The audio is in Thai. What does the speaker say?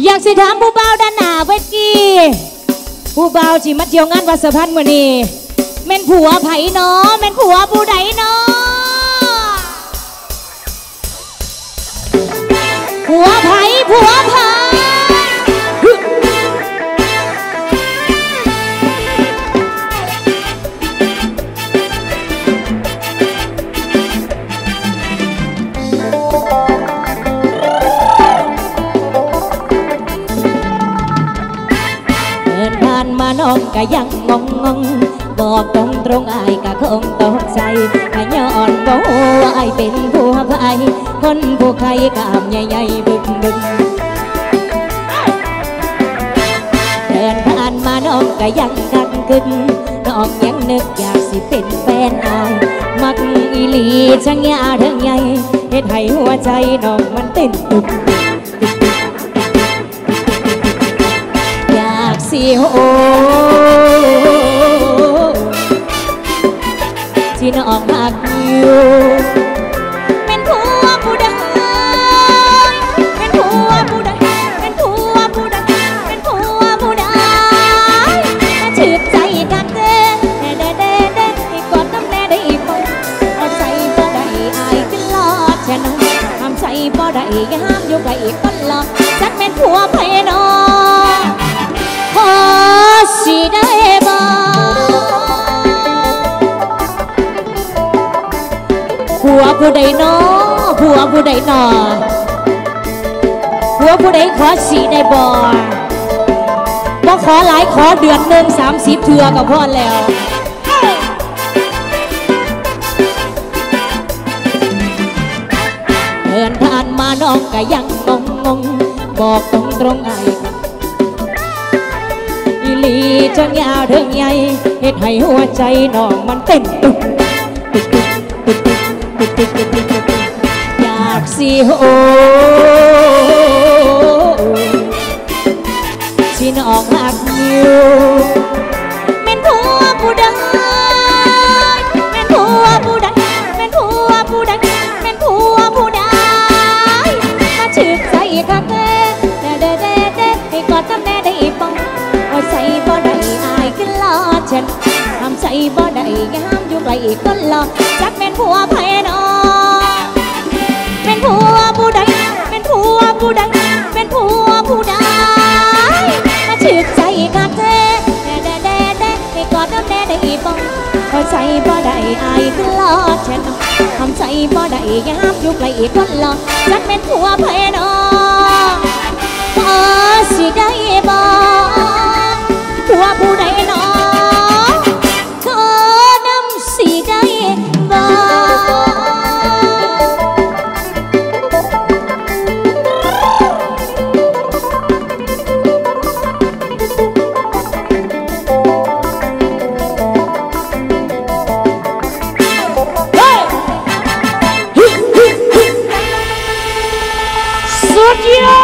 อยากสิถามผู้เบาด้านหน้าเวทีผู้เบาจิมาเที่ยวงานวัดสะพานมื้อนี้แม่นผัวไผเนาะแม่นผัวผู้ใดเนาะผัวไผผัวไผ นมาน้องก็ยังงงงงบอกตรงตรงอายก็คงตกใจขย้อนบ่ว่าอายเป็นผู้ไผคนผู้ใครกามใหญ่ๆบึกบึกเดินผ่านมาน้องก็ยังกังกึนน้องยังนึกอยากสิเป็นแฟนอายมักอีหลีช่างยาเรื่องใหญ่เฮ็ดให้หัวใจน้องมันเต้นตุบอย โหที่น้องหักอยู่เป็นผัวผู้ใดเป็นผัวผู้ใดเป็นผัวผู้ใดเป็นผัวผู้ใดมาชืบใจกันเด้เด้เด้เด้เด้ให้กอดน้ำแน่ได้บ่เอาใจบ่ได้อายขึ้นลอดแช่น้องทำใจบ่ได้อย่าห้ามอยู่ไกลอีกคนหลอกจักเป็นผัวไผน้อง สิได้บ่ผัวผู้ใดนอผัวผู้ใดนอผัวผู้ใดขอสิได้บ่บ่ขอหลายขอเดือนหนึ่งสามสิบเทือก็พอแล้วเดินผ่านมาน้องก็ยังงงงบอกตรงตรงไอ้ อีหลีจังยาวเรื่องใหญ่เฮ็ดให้หัวใจน้องมันเต้นตุกตุกตุกตุกตุกตุกตุกตุกตุกตุกอยากสิโอ บ่ได้ยามอยู่ไกลอีกคนหลอกจักเป็นผัวไผนอเป็นผัวผู้ใดเป็นผัวผู้ใดเป็นผัวผู้ใดมาชื่นใจกักแท้แด่แด่แด่แด่ให้กอดน้ำแน่ได้บ้งเอาใจบ่ได้อายขึ้นลอดฉันทำใจบ่ได้ยามอยู่ไกลอีกคนหลอกจักเป็นผัวไผนอ Georgia!